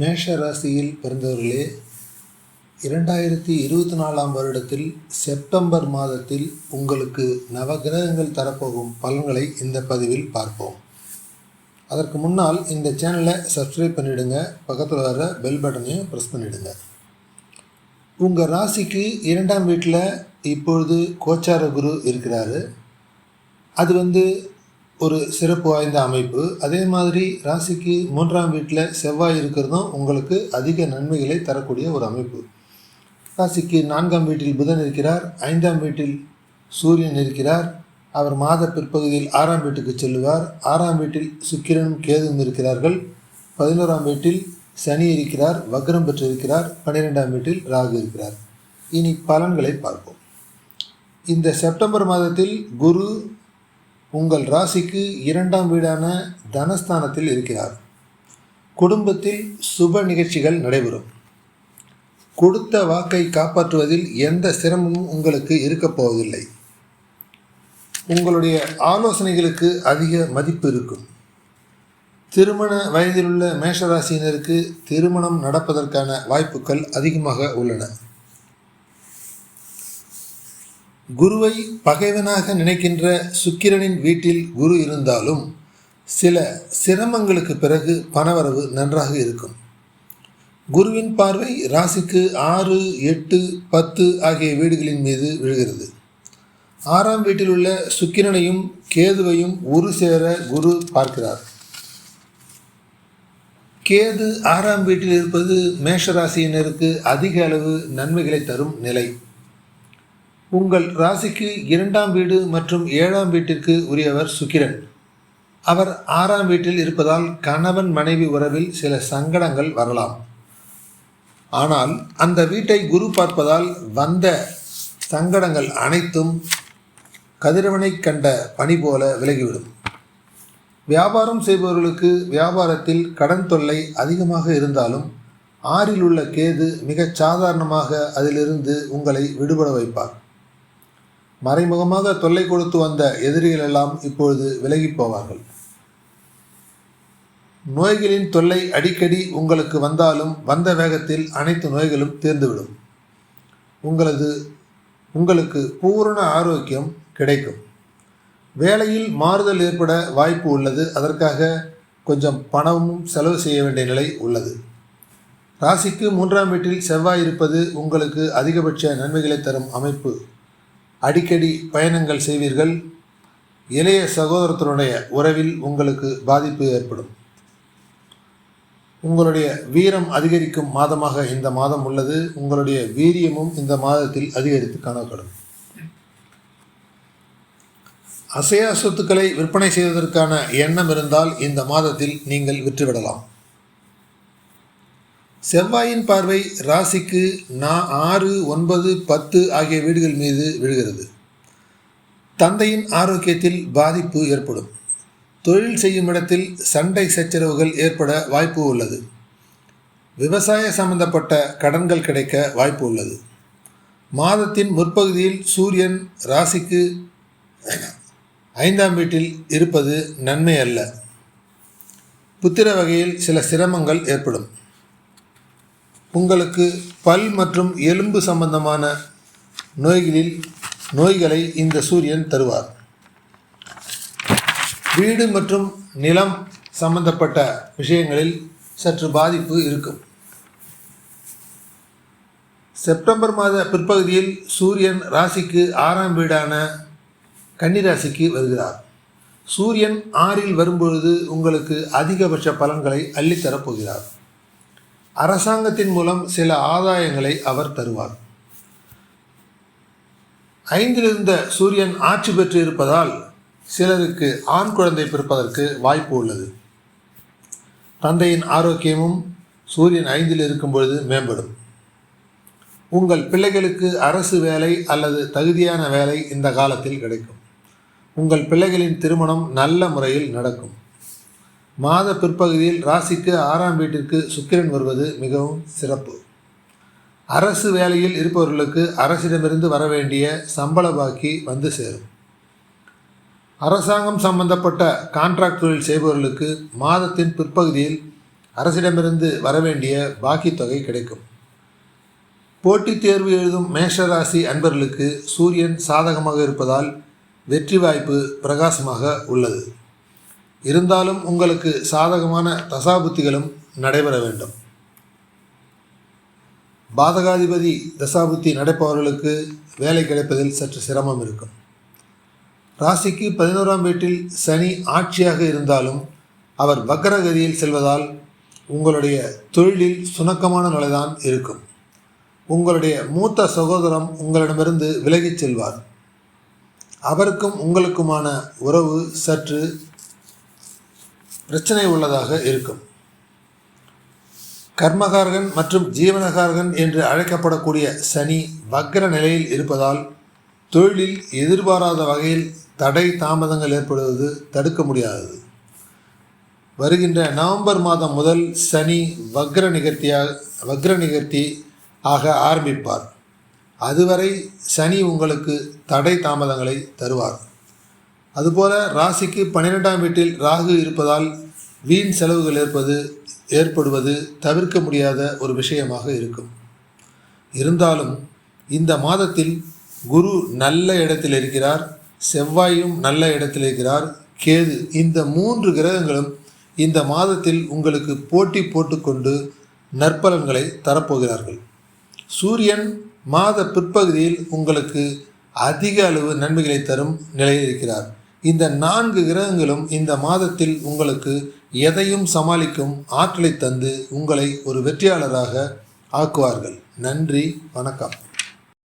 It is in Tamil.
மேஷ ராசியில் பிறந்தவர்களே இரண்டாயிரத்தி இருபத்தி நாலாம் வருடத்தில் செப்டம்பர் மாதத்தில் உங்களுக்கு நவகிரகங்கள் தரப்போகும் பலன்களை இந்த பதிவில் பார்ப்போம். அதற்கு முன்னால் இந்த சேனலை சப்ஸ்கிரைப் பண்ணிவிடுங்க பக்கத்தில் வர பெல் பட்டனையும் ப்ரெஸ் பண்ணிவிடுங்க உங்கள் ராசிக்கு இரண்டாம் வீட்டில் இப்பொழுது கோச்சார குரு இருக்கிறாரு. அது வந்து ஒரு சிறப்பு வாய்ந்த அமைப்பு. அதே மாதிரி ராசிக்கு மூன்றாம் வீட்டில் செவ்வாய் இருக்கிறதும் உங்களுக்கு அதிக நன்மைகளை தரக்கூடிய ஒரு அமைப்பு. ராசிக்கு நான்காம் வீட்டில் புதன் இருக்கிறார். ஐந்தாம் வீட்டில் சூரியன் இருக்கிறார். அவர் மாத பிற்பகுதியில் ஆறாம் வீட்டுக்கு செல்லுவார். ஆறாம் வீட்டில் சுக்கிரனும் கேதுவும் இருக்கிறார்கள். பதினோராம் வீட்டில் சனி இருக்கிறார். வக்ரம் பெற்றிருக்கிறார். பன்னிரெண்டாம் வீட்டில் ராகு இருக்கிறார். இனி பலன்களை பார்ப்போம். இந்த செப்டம்பர் மாதத்தில் குரு உங்கள் ராசிக்கு இரண்டாம் வீடான தனஸ்தானத்தில் இருக்கிறார். குடும்பத்தில் சுப நிகழ்ச்சிகள் நடைபெறும். கொடுத்த வாக்கை காப்பாற்றுவதில் எந்த சிரமமும் உங்களுக்கு இருக்கப் போவதில்லை. உங்களுடைய ஆலோசனைகளுக்கு அதிக மதிப்பு இருக்கும். திருமண வயதிலுள்ள மேஷராசியினருக்கு திருமணம் நடப்பதற்கான வாய்ப்புகள் அதிகமாக உள்ளன. குருவை பகைவனாக நினைக்கின்ற சுக்கிரனின் வீட்டில் குரு இருந்தாலும் சில சிரமங்களுக்கு பிறகு பணவரவு நன்றாக இருக்கும். குருவின் பார்வை ராசிக்கு ஆறு எட்டு பத்து ஆகிய வீடுகளின் மீது விழுகிறது. ஆறாம் வீட்டில் உள்ள சுக்கிரனையும் கேதுவையும் ஒரு சேர குரு பார்க்கிறார். கேது ஆறாம் வீட்டில் இருப்பது மேஷராசியினருக்கு அதிக அளவு நன்மைகளை தரும் நிலை. உங்கள் ராசிக்கு இரண்டாம் வீடு மற்றும் ஏழாம் வீட்டிற்கு உரியவர் சுக்கிரன். அவர் ஆறாம் வீட்டில் இருப்பதால் கணவன் மனைவி உறவில் சில சங்கடங்கள் வரலாம். ஆனால் அந்த வீட்டை குரு பார்ப்பதால் வந்த சங்கடங்கள் அனைத்தும் கதிரவனை கண்ட பனி போல விலகிவிடும். வியாபாரம் செய்பவர்களுக்கு வியாபாரத்தில் கடன் தொல்லை அதிகமாக இருந்தாலும் ஆறில் உள்ள கேது மிகச் சாதாரணமாக அதிலிருந்து உங்களை விடுபட வைப்பார். மறைமுகமாக தொல்லை கொடுத்து வந்த எதிரிகள் எல்லாம் இப்பொழுது விலகிப் போவார்கள். நோய்களின் தொல்லை அடிக்கடி உங்களுக்கு வந்தாலும் வந்த வேகத்தில் அனைத்து நோய்களும் தீர்ந்துவிடும். உங்களது உங்களுக்கு பூரண ஆரோக்கியம் கிடைக்கும். வேலையில் மாறுதல் ஏற்பட வாய்ப்பு உள்ளது. அதற்காக கொஞ்சம் பணமும் செலவு செய்ய வேண்டிய நிலை உள்ளது. ராசிக்கு மூன்றாம் வீட்டில் செவ்வாய் இருப்பது உங்களுக்கு அதிகபட்ச நன்மைகளை தரும் அமைப்பு. அடிக்கடி பயணங்கள் செய்வீர்கள். இளைய சகோதரத்தினுடைய உறவில் உங்களுக்கு பாதிப்பு ஏற்படும். உங்களுடைய வீரம் அதிகரிக்கும் மாதமாக இந்த மாதம் உள்ளது. உங்களுடைய வீரியமும் இந்த மாதத்தில் அதிகரித்து காணப்படும். அசையா சொத்துக்களை விற்பனை செய்வதற்கான எண்ணம் இருந்தால் இந்த மாதத்தில் நீங்கள் விற்றுவிடலாம். செவ்வாயின் பார்வை ராசிக்கு நா ஆறு ஒன்பது பத்து ஆகிய வீடுகள் மீது விழுகிறது. தந்தையின் ஆரோக்கியத்தில் பாதிப்பு ஏற்படும். தொழில் செய்யும் இடத்தில் சண்டை சச்சரவுகள் ஏற்பட வாய்ப்பு உள்ளது. விவசாய சம்பந்தப்பட்ட கடன்கள் கிடைக்க வாய்ப்பு உள்ளது. மாதத்தின் முற்பகுதியில் சூரியன் ராசிக்கு ஐந்தாம் வீட்டில் இருப்பது நன்மை அல்ல புத்திர வகையில் சில சிரமங்கள் ஏற்படும். உங்களுக்கு பல் மற்றும் எலும்பு சம்பந்தமான நோய்களில் நோய்களை இந்த சூரியன் தருவார். வீடு மற்றும் நிலம் சம்பந்தப்பட்ட விஷயங்களில் சற்று பாதிப்பு இருக்கும். செப்டம்பர் மாத பிற்பகுதியில் சூரியன் ராசிக்கு ஆறாம் வீடான கன்னிராசிக்கு வருகிறார். சூரியன் ஆறில் வரும்பொழுது உங்களுக்கு அதிகபட்ச பலன்களை அள்ளித்தரப் போகிறார். அரசாங்கத்தின் மூலம் சில ஆதாயங்களை அவர் தருவார். ஐந்தில் இருந்த சூரியன் ஆட்சி பெற்று இருப்பதால் சிலருக்கு ஆண் குழந்தை பிறப்பதற்கு வாய்ப்பு உள்ளது. தந்தையின் ஆரோக்கியமும் சூரியன் ஐந்தில் இருக்கும் பொழுது மேம்படும். உங்கள் பிள்ளைகளுக்கு அரசு வேலை அல்லது தகுதியான வேலை இந்த காலத்தில் கிடைக்கும். உங்கள் பிள்ளைகளின் திருமணம் நல்ல முறையில் நடக்கும். மாத பிற்பகுதியில் ராசிக்கு ஆறாம் வீட்டிற்கு சுக்கிரன் வருவது மிகவும் சிறப்பு. அரசு வேலையில் இருப்பவர்களுக்கு அரசிடமிருந்து வர வேண்டிய சம்பள பாக்கி வந்து சேரும். அரசாங்கம் சம்பந்தப்பட்ட கான்ட்ராக்ட் தொழில் செய்பவர்களுக்கு மாதத்தின் பிற்பகுதியில் அரசிடமிருந்து வரவேண்டிய பாக்கி தொகை கிடைக்கும். போட்டித் தேர்வு எழுதும் மேஷராசி அன்பர்களுக்கு சூரியன் சாதகமாக இருப்பதால் வெற்றி வாய்ப்பு பிரகாசமாக உள்ளது. இருந்தாலும் உங்களுக்கு சாதகமான தசாபுத்திகளும் நடைபெற வேண்டும். பாதகாதிபதி தசாபுத்தி நடப்பவர்களுக்கு வேலை கிடைப்பதில் சற்று சிரமம் இருக்கும். ராசிக்கு பதினோராம் வீட்டில் சனி ஆட்சியாக இருந்தாலும் அவர் வக்கரகதியில் செல்வதால் உங்களுடைய தொழிலில் சுணக்கமான நிலைதான் இருக்கும். உங்களுடைய மூத்த சகோதரம் உங்களிடமிருந்து விலகிச் செல்வார். அவருக்கும் உங்களுக்குமான உறவு சற்று பிரச்சனை உள்ளதாக இருக்கும். கர்மகாரகன் மற்றும் ஜீவனகாரகன் என்று அழைக்கப்படக்கூடிய சனி வக்ர நிலையில் இருப்பதால் தொழிலில் எதிர்பாராத வகையில் தடை தாமதங்கள் ஏற்படுவது தடுக்க முடியாதது. வருகின்ற நவம்பர் மாதம் முதல் சனி வக்ர நிகழ்த்தியாக வக்ர நிகழ்த்தி ஆக ஆரம்பிப்பார். அதுவரை சனி உங்களுக்கு தடை தாமதங்களை தருவார். அதுபோல ராசிக்கு பன்னிரெண்டாம் வீட்டில் ராகு இருப்பதால் வீண் செலவுகள் ஏற்பது ஏற்படுவது தவிர்க்க முடியாத ஒரு விஷயமாக இருக்கும். இருந்தாலும் இந்த மாதத்தில் குரு நல்ல இடத்தில் இருக்கிறார் செவ்வாயும் நல்ல இடத்தில் இருக்கிறார் கேது இந்த மூன்று கிரகங்களும் இந்த மாதத்தில் உங்களுக்கு போட்டி போட்டுக்கொண்டு நற்பலன்களை தரப்போகிறார்கள். சூரியன் மாத பிற்பகுதியில் உங்களுக்கு அதிக அளவு நன்மைகளை தரும் நிலையில் இருக்கிறார். இந்த நான்கு கிரகங்களும் இந்த மாதத்தில் உங்களுக்கு எதையும் சமாளிக்கும் ஆற்றலை தந்து உங்களை ஒரு வெற்றியாளராக ஆக்குவார்கள். நன்றி வணக்கம்.